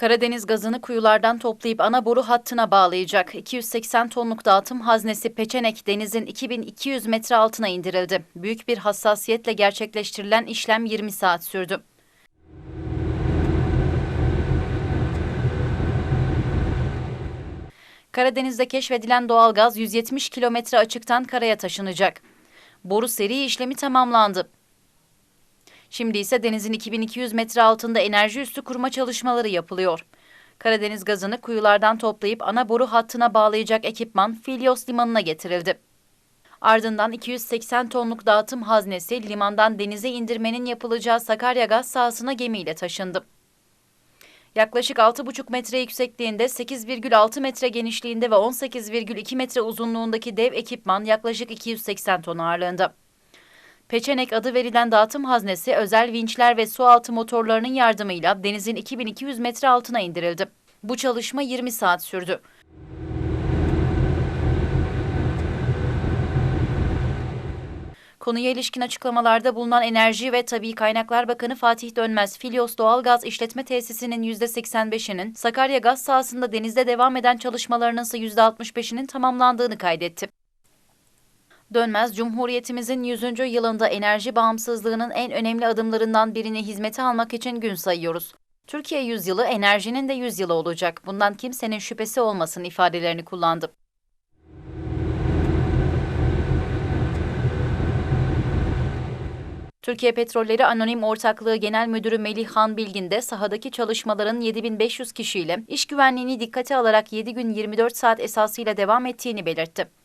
Karadeniz gazını kuyulardan toplayıp ana boru hattına bağlayacak. 280 tonluk dağıtım haznesi Peçenek denizin 2200 metre altına indirildi. Büyük bir hassasiyetle gerçekleştirilen işlem 20 saat sürdü. Karadeniz'de keşfedilen doğalgaz 170 kilometre açıktan karaya taşınacak. Boru seri işlemi tamamlandı. Şimdi ise denizin 2200 metre altında enerji üssü kurma çalışmaları yapılıyor. Karadeniz gazını kuyulardan toplayıp ana boru hattına bağlayacak ekipman Filyos limanına getirildi. Ardından 280 tonluk dağıtım haznesi limandan denize indirmenin yapılacağı Sakarya gaz sahasına gemiyle taşındı. Yaklaşık 6,5 metre yüksekliğinde, 8,6 metre genişliğinde ve 18,2 metre uzunluğundaki dev ekipman yaklaşık 280 ton ağırlığında. Peçenek adı verilen dağıtım haznesi özel vinçler ve su altı motorlarının yardımıyla denizin 2200 metre altına indirildi. Bu çalışma 20 saat sürdü. Konuya ilişkin açıklamalarda bulunan Enerji ve Tabii Kaynaklar Bakanı Fatih Dönmez, Filyos Doğalgaz İşletme Tesisi'nin %85'inin, Sakarya Gaz sahasında denizde devam eden çalışmalarının ise %65'inin tamamlandığını kaydetti. Dönmez, Cumhuriyetimizin 100. yılında enerji bağımsızlığının en önemli adımlarından birini hizmete almak için gün sayıyoruz. Türkiye yüzyılı enerjinin de yüzyılı olacak. Bundan kimsenin şüphesi olmasın ifadelerini kullandı. Türkiye Petrolleri Anonim Ortaklığı Genel Müdürü Melih Han Bilgin de sahadaki çalışmaların 7500 kişiyle iş güvenliğini dikkate alarak 7 gün 24 saat esasıyla devam ettiğini belirtti.